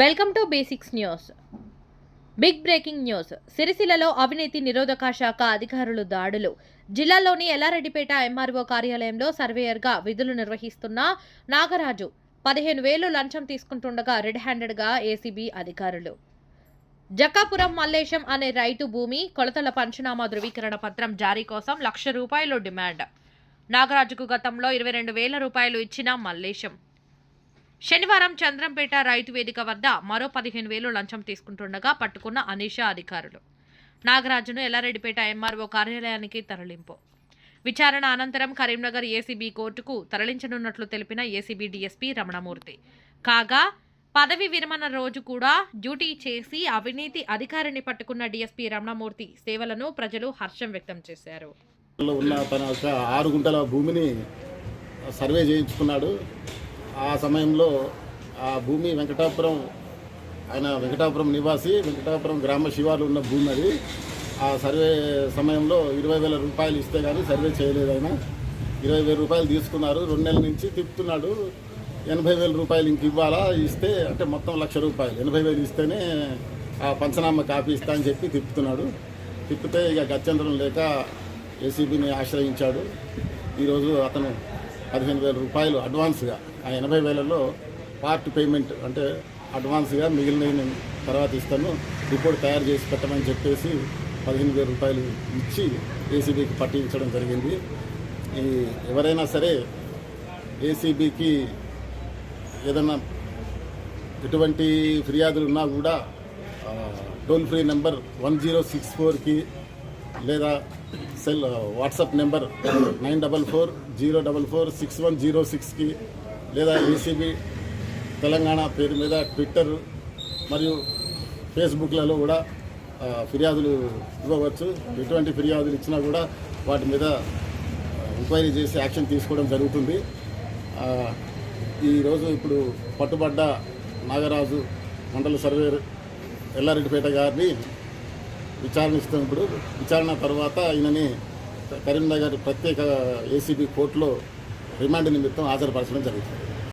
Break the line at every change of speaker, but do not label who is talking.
Welcome to basics news. Big breaking news. సిరిసిల్లలో అవినీతి నిరోధక శాఖ అధికారులు దాడులు. జిల్లాలోని ఎల్లారెడ్డిపేట ఎంఆర్ఓ కార్యాలయంలో సర్వేయర్గా విధులు నిర్వహిస్తున్న నాగరాజు పదిహేను వేలు లంచం తీసుకుంటుండగా రెడ్ హ్యాండెడ్గా ఏసీబీ అధికారులు. జక్కాపురం మల్లేశం అనే రైతు భూమి కొలతల పంచనామా ధృవీకరణ పత్రం జారీ కోసం లక్ష రూపాయలు డిమాండ్. నాగరాజుకు గతంలో ఇరవై రెండు వేల రూపాయలు ఇచ్చిన మల్లేశం. శనివారం చంద్రంపేట రైతు వేదిక వద్ద మరో పదిహేను వేలు లంచం తీసుకుంటుండగా పట్టుకున్న అనీషా అధికారులు. నాగరాజును ఎల్లారెడ్డిపేట ఎంఆర్ఓ కార్యాలయానికి తరలింపు. విచారణ అనంతరం కరీంనగర్ ఏసీబీ కోర్టుకు తరలించనున్నట్లు తెలిపిన ఏసీబీ డీఎస్పీ రమణమూర్తి. కాగా పదవి విరమణ రోజు కూడా డ్యూటీ చేసి అవినీతి అధికారిని పట్టుకున్న డీఎస్పీ రమణమూర్తి సేవలను ప్రజలు హర్షం వ్యక్తం చేశారు.
ఉన్న తన ఆరు గుంటల భూమిని సర్వే చేయించుకున్నాడు. ఆ సమయంలో ఆ భూమి వెంకటాపురం ఆయన వెంకటాపురం నివాసి వెంకటాపురం గ్రామ శివారు ఉన్న భూమి అది. ఆ సర్వే సమయంలో ఇరవై వేల రూపాయలు ఇస్తే కానీ సర్వే చేయలేదు ఆయన. ఇరవై వేల రూపాయలు తీసుకున్నారు రెండు నెలల నుంచి తిప్పుతున్నాడు. ఎనభై వేల రూపాయలు ఇంక ఇవ్వాలా? ఇస్తే అంటే మొత్తం లక్ష రూపాయలు. ఎనభై వేలు ఇస్తేనే ఆ పంచనామా కాపీ ఇస్తా అని చెప్పి తిప్పుతున్నాడు. తిప్పితే ఇక గత్యంతరం లేక ఏసీబీని ఆశ్రయించాడు. ఈరోజు అతను పదిహేను వేల రూపాయలు అడ్వాన్స్గా ఆ ఎనభై వేలలో పార్ట్ పేమెంట్ అంటే అడ్వాన్స్గా మిగిలిన నేను తర్వాత ఇస్తాను. రిపోర్ట్ తయారు చేసి పెట్టమని చెప్పేసి పదిహేను వేల రూపాయలు ఇచ్చి ఏసీబీకి పట్టించడం జరిగింది. ఈ ఎవరైనా సరే ఏసీబీకి ఏదన్నా ఎటువంటి ఫిర్యాదులు ఉన్నా కూడా toll free number one zero six ఫోర్కి లేదా cell WhatsApp number nine double four zero double four six one zero సిక్స్కి లేదా ఏసీబీ తెలంగాణ పేరు మీద ట్విట్టర్ మరియు ఫేస్బుక్లలో కూడా ఫిర్యాదులు ఇవ్వవచ్చు. ఎటువంటి ఫిర్యాదులు ఇచ్చినా కూడా వాటి మీద ఎంక్వైరీ చేసి యాక్షన్ తీసుకోవడం జరుగుతుంది. ఈరోజు ఇప్పుడు పట్టుబడ్డ నాగరాజు మండల సర్వేర్ ఎల్లారెడ్డిపేట గారిని విచారణిస్తున్నప్పుడు విచారణ తర్వాత ఈయనని కరీంనగర్ ప్రత్యేక ఏసీబీ కోర్టులో రిమాండ్ నిమిత్తం హాజరుపరచడం జరుగుతుంది.